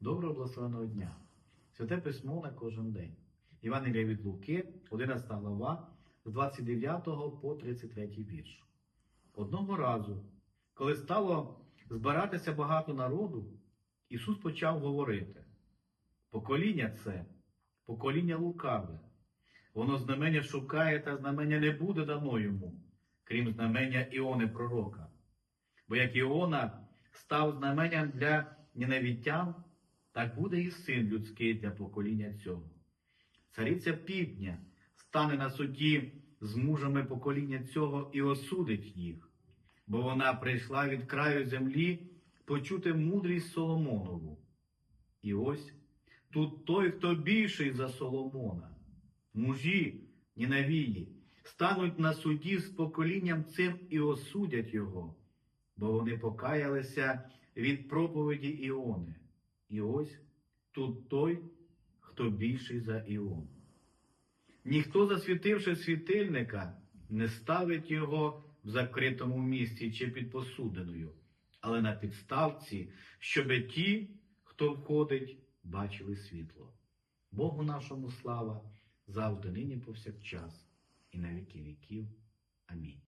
Доброго благословеного дня! Святе письмо на кожен день. Євангелія від Луки, 11 глава, з 29 по 33 вірш. Одного разу, коли стало збиратися багато народу, Ісус почав говорити: Покоління це, покоління лукаве. Воно знамення шукає, та знамення не буде дано йому, крім знамення Іони пророка. Бо як Іона став знаменням для ненавітян, так буде і син людський для покоління цього. Цариця півдня стане на суді з мужами покоління цього і осудить їх, бо вона прийшла від краю землі почути мудрість Соломонову. І ось тут той, хто більший за Соломона, мужі, нінавії, стануть на суді з поколінням цим і осудять його, бо вони покаялися від проповіді Іони. І ось тут той, хто більший за Іон. Ніхто, засвітивши світильника, не ставить його в закритому місці чи під посудиною, але на підставці, щоби ті, хто входить, бачили світло. Богу нашому слава завжди нині повсякчас і на віки віків. Амінь.